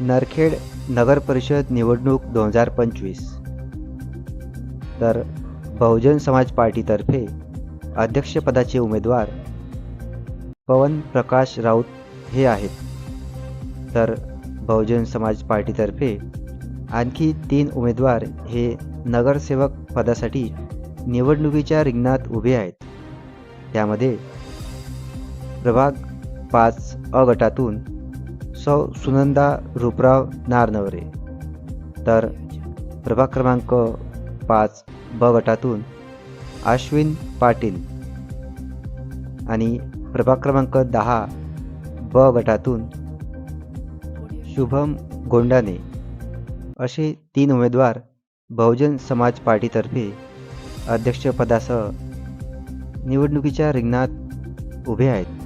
नरखेड नगरपरिषद निवडणूक दोन हजार पंचवीस. तर बहुजन समाज पार्टीतर्फे अध्यक्षपदाचे उमेदवार पवन प्रकाश राऊत हे आहेत. तर बहुजन समाज पार्टीतर्फे आणखी तीन उमेदवार हे नगरसेवक पदासाठी निवडणुकीच्या रिंगणात उभे आहेत. त्यामध्ये प्रभाग पाच अ गटातून सौ सुनंदा रूपराव नारनवरे. तर प्रभाग क्रमांक पाच ब गटातून अश्विन पाटील आणि प्रभाग क्रमांक दहा ब गटातून शुभम गोंडाने असे तीन उमेदवार बहुजन समाज पार्टीतर्फे अध्यक्षपदासह निवडणुकीच्या रिंगणात उभे आहेत.